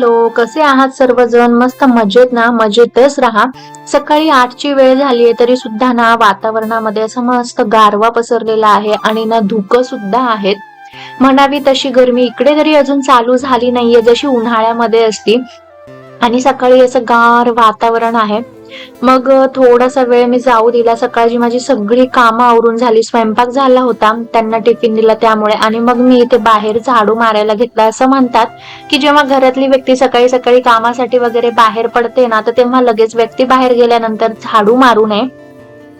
Hello कसे आहात सर्वजण? मस्त मजेत ना? मजेतच राहा. सकाळी आठची वेळ झालीये तरी सुद्धा ना वातावरणामध्ये असं मस्त गारवा पसरलेला आहे आणि ना धुकं सुद्धा आहेत. म्हणावी तशी गरमी इकडे तरी अजून चालू झाली नाहीये जशी उन्हाळ्यामध्ये असती. आणि सकाळी असं गार वातावरण आहे. मग थोडासा वेळ मी जाऊ दिला. सकाळची माझी सगळी कामं आवरून झाली. स्वयंपाक झाला होता. त्यांना टिफिन दिला त्यामुळे. आणि मग मी इथे बाहेर झाडू मारायला घेतला. असं म्हणतात की जेव्हा घरातली व्यक्ती सकाळी सकाळी कामासाठी वगैरे बाहेर पडते ना तर तेव्हा लगेच व्यक्ती बाहेर गेल्यानंतर झाडू मारू नये.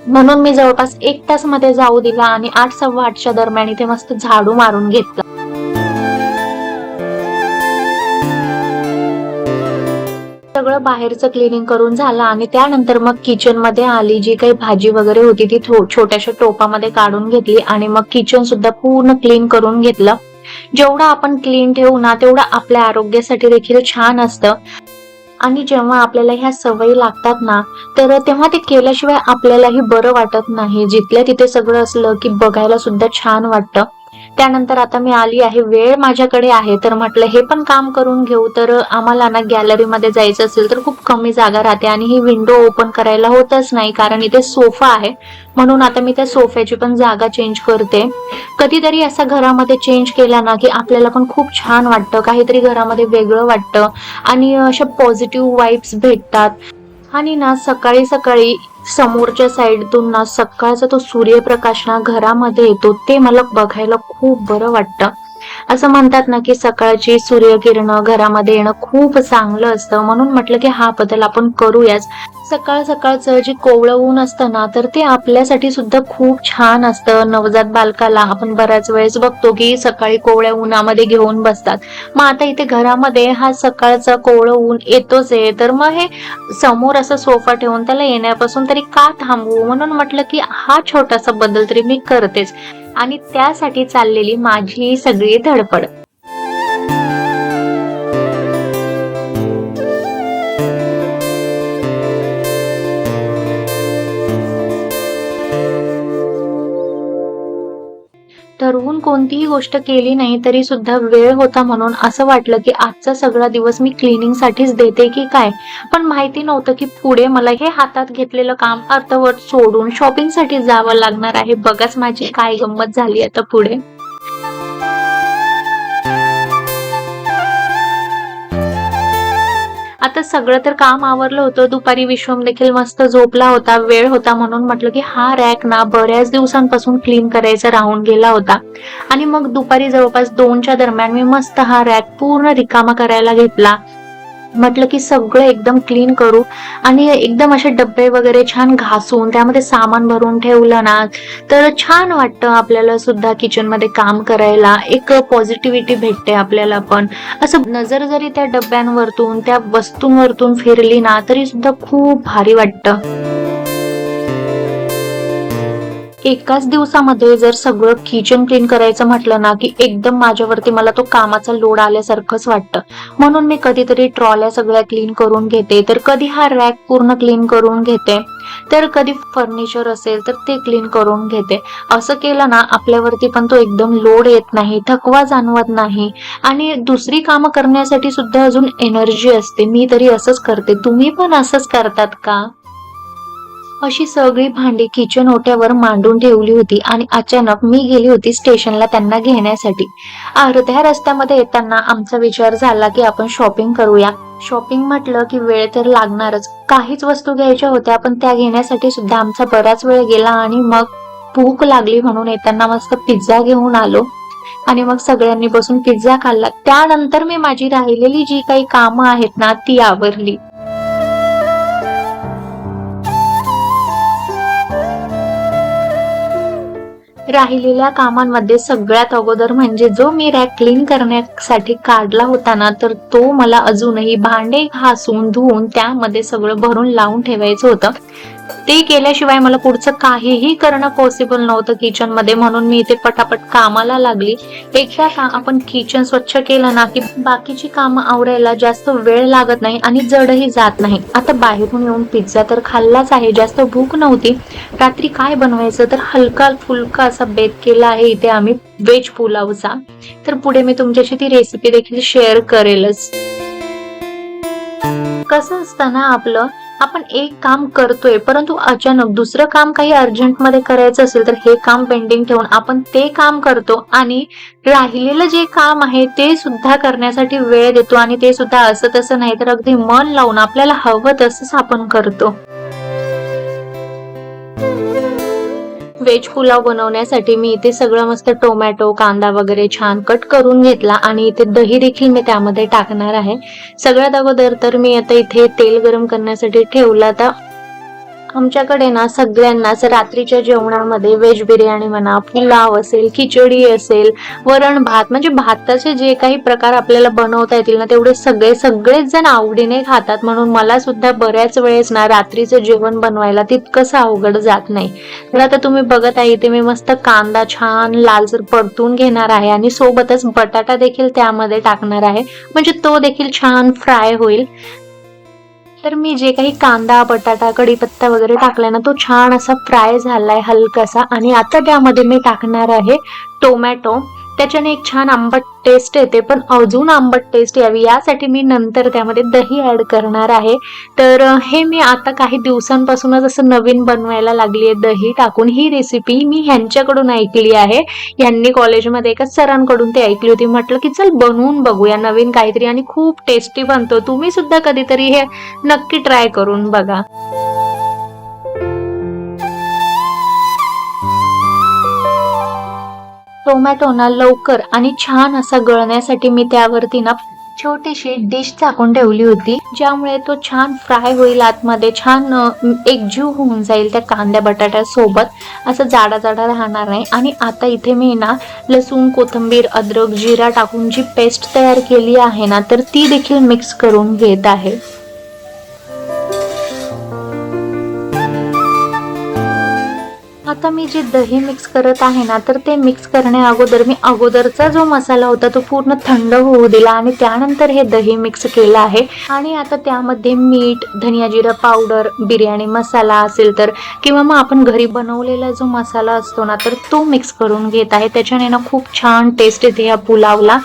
म्हणून मी जवळपास एक तासमध्ये जाऊ दिला आणि आठ सव्वा आठच्या दरम्यान इथे मस्त झाडू मारून घेतला. सगळं बाहेरचं क्लिनिंग करून झालं आणि त्यानंतर मग किचनमध्ये आली जी काही भाजी वगैरे होती ती छोट्याशा टोपामध्ये काढून घेतली आणि मग किचन सुद्धा पूर्ण क्लीन करून घेतलं. जेवढं आपण क्लीन ठेवू ना तेवढं आपल्या आरोग्यासाठी देखील छान असतं. आणि जेव्हा आपल्याला ह्या सवयी लागतात ना तर तेव्हा ते केल्याशिवाय आपल्यालाही बरं वाटत नाही. जिथल्या तिथे सगळं असलं की बघायला सुद्धा छान वाटतं. त्यानंतर आता मी आली आहे वेळ माझ्याकडे आहे. तर म्हटलं हे पण काम करून घेऊ. तर आम्हाला ना गॅलरीमध्ये जायचं असेल तर खूप कमी जागा राहते आणि ही विंडो ओपन करायला होतच नाही कारण इथे सोफा आहे. म्हणून आता मी त्या सोफ्याची पण जागा चेंज करते. कधीतरी असा घरामध्ये चेंज केला ना की आपल्याला पण खूप छान वाटतं. काहीतरी घरामध्ये वेगळं वाटतं आणि अशा पॉझिटिव्ह वाईब्स भेटतात. आणि ना सकाळी सकाळी समोरच्या साईडतून ना सकाळचा तो सूर्यप्रकाश ना घरामध्ये येतो ते मला बघायला खूप बरं वाटतं. असं म्हणतात ना की सकाळची सूर्यकिरण घरामध्ये येणं खूप चांगलं असतं. म्हणून म्हटलं की हा बदल आपण करूयाच. सकाळ सकाळचं जे कोवळं ऊन असतं ना तर ते आपल्यासाठी सुद्धा खूप छान असतं. नवजात बालकाला आपण बऱ्याच वेळेस बघतो की सकाळी कोवळ्या उन्हामध्ये घेऊन बसतात. मग आता इथे घरामध्ये हा सकाळचा कोवळं ऊन येतोच आहे. तर मग हे समोर असा सोफा ठेवून त्याला येण्यापासून तरी का थांबवू? म्हणून म्हटलं की हा छोटासा बदल तरी मी करतेच. आणि त्यासाठी चाललेली माझी सगळी धडपड. कोणतीही गोष्ट केली नाही तरी सुद्धा वेळ होता म्हणून असं वाटलं की आजचा सगळा दिवस मी क्लिनिंग साठीच देते की काय? पण माहिती नव्हतं की पुढे मला हे हातात घेतलेलं काम अर्धवट सोडून शॉपिंगसाठी जावं लागणार आहे. बघाच माझी काय गंमत झाली आता पुढे. आता सगळं तर काम आवरलं होतं. दुपारी विश्वम देखील मस्त झोपला होता वेळ होता म्हणून म्हटलं की हा रॅक ना बऱ्याच दिवसांपासून क्लीन करायचा राहून गेला होता. आणि मग दुपारी जवळपास दोनच्या दरम्यान मी मस्त हा रॅक पूर्ण रिकामा करायला घेतला. म्हटलं की सगळं एकदम क्लीन करू. आणि एकदम असे डब्बे वगैरे छान घासून त्यामध्ये सामान भरून ठेवलं ना तर छान वाटतं आपल्याला सुद्धा किचनमध्ये काम करायला. एक पॉझिटिव्हिटी भेटते आपल्याला पण. असं नजर जरी त्या डब्यांवरतून त्या वस्तूंवरतून फिरली ना तरी सुद्धा खूप भारी वाटतं. एकाच दिवसामध्ये जर सगळं किचन क्लीन करायचं म्हटलं ना की एकदम माझ्यावरती मला तो कामाचा लोड आल्यासारखंच वाटतं. म्हणून मी कधीतरी ट्रॉल्या सगळ्या क्लीन करून घेते तर कधी हा रॅक पूर्ण क्लीन करून घेते तर कधी फर्निचर असेल तर ते क्लीन करून घेते. असं केलं ना आपल्यावरती पण तो एकदम लोड येत नाही थकवा जाणवत नाही. आणि दुसरी कामं करण्यासाठी सुद्धा अजून एनर्जी असते. मी तरी असंच करते. तुम्ही पण असंच करतात का? अशी सगळी भांडी किचन ओट्यावर मांडून ठेवली होती आणि अचानक मी गेली होती स्टेशनला त्यांना घेण्यासाठी. अर्ध्या रस्त्यामध्ये येताना आमचा विचार झाला की आपण शॉपिंग करूया. शॉपिंग म्हटलं की वेळ तर लागणारच. काहीच वस्तू घ्यायच्या होत्या पण त्या घेण्यासाठी सुद्धा आमचा बराच वेळ गेला आणि मग भूक लागली म्हणून येताना मस्त पिझ्झा घेऊन आलो. आणि मग सगळ्यांनी बसून पिझ्झा खाल्ला. त्यानंतर मी माझी राहिलेली जी काही कामं आहेत ना ती आवरली. राहिलेल्या कामांमध्ये सगळ्यात अगोदर म्हणजे जो मी रॅक क्लीन करण्यासाठी काढला होता ना तर तो मला अजूनही भांडे घासून धुवून त्यामध्ये सगळं भरून लावून ठेवायचं होतं. ते केल्याशिवाय मला पुढचं काहीही करणं पॉसिबल नव्हतं किचनमध्ये. म्हणून मी इथे पटापट कामाला लागली. एकदा का आपण किचन स्वच्छ केलं ना की बाकीची कामं आवरायला जास्त वेळ लागत नाही आणि जडही जात नाही. आता बाहेरून येऊन पिझ्झा तर खाल्लाच आहे. जास्त भूक नव्हती. रात्री काय बनवायचं? तर हलका फुलका असा बेत केला आहे. इथे आम्ही व्हेज पुलावचा तर पुढे मी तुमच्याशी ती रेसिपी देखील शेअर करेलच. कसं असतं ना आपलं आपण एक काम करतोय परंतु अचानक दुसरं काम काही अर्जंटमध्ये करायचं असेल तर हे काम पेंडिंग ठेवून आपण ते काम करतो आणि राहिलेलं जे काम आहे ते सुद्धा करण्यासाठी वेळ देतो आणि ते सुद्धा असं तसं नाही तर अगदी मन लावून आपल्याला हवं तसंच आपण करतो. व्हेज पुलाव बनवण्यासाठी मी इथे सगळं मस्त टोमॅटो कांदा वगैरे छान कट करून घेतला आणि इथे दही देखील मी त्यामध्ये टाकणार आहे. सगळ्यात अगोदर तर मी आता इथे तेल गरम करण्यासाठी ठेवला आता आमच्याकडे ना सगळ्यांनाच रात्रीच्या जेवणामध्ये व्हेज बिर्याणी म्हणा पुलाव असेल खिचडी असेल वरण भात म्हणजे भाताचे जे काही प्रकार आपल्याला बनवता येतील ना तेवढे सगळे सगळेच जण आवडीने खातात. म्हणून मला सुद्धा बऱ्याच वेळेस ना रात्रीचं जेवण बनवायला तितकंसं अवघड जात नाही. तर आता तुम्ही बघत आहे इथे मी मस्त कांदा छान लालसर परतून घेणार आहे आणि सोबतच बटाटा देखील त्यामध्ये टाकणार आहे. म्हणजे तो देखील छान फ्राय होईल. तर मी जे काही कांदा बटाटा कढीपत्ता वगैरे टाकलाय ना तो छान असा फ्राय झालाय हलकासा. आणि आता त्यामध्ये मी टाकणार आहे टोमॅटो त्याच्याने एक छान आंबट टेस्ट येते. पण अजून आंबट टेस्ट यावी. यासाठी मी नंतर त्यामध्ये दही ऍड करणार आहे. तर हे मी आता काही दिवसांपासूनच असं नवीन बनवायला लागली आहे दही टाकून. ही रेसिपी मी ह्यांच्याकडून ऐकली आहे. यांनी कॉलेजमध्ये एका सरांकडून ते ऐकली होती. म्हटलं की चल बनवून बघूया नवीन काहीतरी. आणि खूप टेस्टी बनतो. तुम्ही सुद्धा कधीतरी हे नक्की ट्राय करून बघा. टोमॅटोना लवकर आणि छान असा गळण्यासाठी मी त्यावरती ना छोटीशी डिश टाकून ठेवली होती ज्यामुळे तो छान फ्राय होईल आतमध्ये छान एक जीव होऊन जाईल त्या कांद्या बटाट्यासोबत असं जाडा जाडा राहणार नाही. आणि आता इथे मी ना लसूण कोथिंबीर अद्रक जिरा टाकून जी पेस्ट तयार केली आहे ना तर ती देखील मिक्स करून घेत आहे. आता मी जे दही मिक्स करत आहे ना तर ते मिक्स करण्या अगोदर मी अगोदरचा जो मसाला होता तो पूर्ण थंड होऊ दिला आणि त्यानंतर हे दही मिक्स केलं आहे. आणि आता त्यामध्ये मीठ धनिया जिरा पावडर बिर्याणी मसाला असेल तर किंवा मग आपण घरी बनवलेला जो मसाला असतो ना तर तो मिक्स करून घेत आहे. त्याच्याने ना खूप छान टेस्ट येते या पुलावला.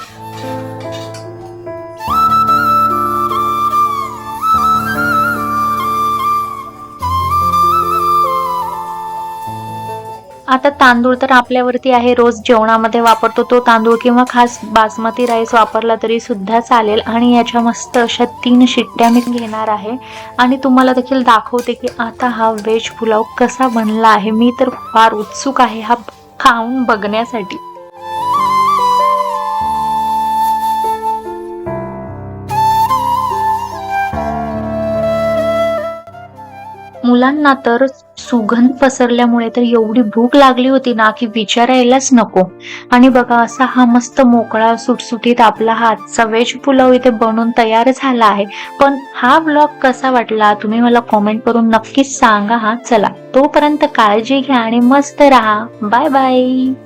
आता तांदूळ तर आपल्यावरती आहे. रोज जेवणामध्ये वापरतो. तो तांदूळ किंवा खास बासमती राईस वापरला तरी सुद्धा चालेल. आणि याच्या मस्त अशा तीन शिट्ट्या मी घेणार आहे. आणि तुम्हाला देखील दाखवते की आता हा व्हेज पुलाव कसा बनला आहे. मी तर फार उत्सुक आहे हा खाऊन बघण्यासाठी. मुलांना तर सुगंध पसरल्यामुळे तर एवढी भूक लागली होती ना की विचारायलाच नको. आणि बघा असा हा मस्त मोकळा सुटसुटीत आपला हा आजचा व्हेज पुलाव इथे बनून तयार झाला आहे. पण हा ब्लॉग कसा वाटला तुम्ही मला कॉमेंट करून नक्कीच सांगा. हा चला. तोपर्यंत काळजी घ्या आणि मस्त राहा. Bye bye